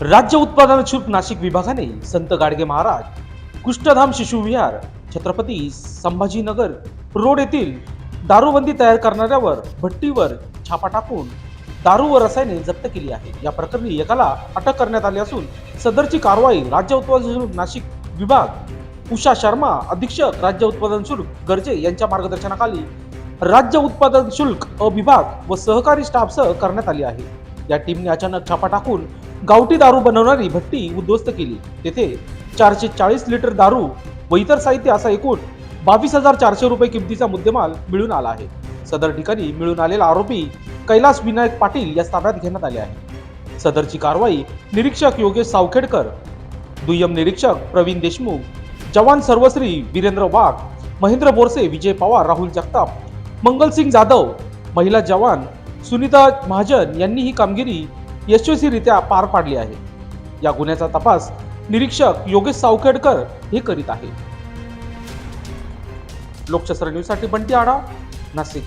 राज्य उत्पादन शुल्क नाशिक विभागाने संत गाडगे महाराज कुष्ठधाम शिशु विहार छत्रपती संभाजीनगर रोड येथील दारूबंदी तयार करणाऱ्यावर भट्टीवर छापा टाकून दारू व रसायने जप्त केली आहे. या प्रकरणी एकाला अटक करण्यात आली असून सदरची कारवाई राज्य उत्पादन शुल्क नाशिक विभाग उषा शर्मा अधीक्षक राज्य उत्पादन शुल्क गर्जे यांच्या मार्गदर्शनाखाली राज्य उत्पादन शुल्क अविभाग व सहकारी स्टाफसह करण्यात आली आहे. या टीमने अचानक छापा टाकून गावठी दारू बनवणारी भट्टी उद्ध्वस्त केली. तेथे चारशे चाळीस लिटर दारू व इतर साहित्य असा एकूण बावीस हजार चारशे रुपये किमतीचा मुद्देमाल मिळून आला आहे. सदर ठिकाणी मिळून आलेला आरोपी कैलास विनायक पाटील या ताब्यात घेण्यात आले आहे. सदरची कारवाई निरीक्षक योगेश सावखेडकर दुय्यम निरीक्षक प्रवीण देशमुख जवान सर्वश्री वीरेंद्र वाघ महेंद्र बोरसे विजय पवार राहुल जगताप मंगलसिंग जाधव महिला जवान सुनीता महाजन यांनी ही कामगिरी यशस्वीरित्या पार पाडली आहे. या गुन्ह्याचा तपास निरीक्षक योगेश सावखेडकर हे करीत आहे लोकशास्त्र न्यूजसाठी बंटी आडा नाशिक.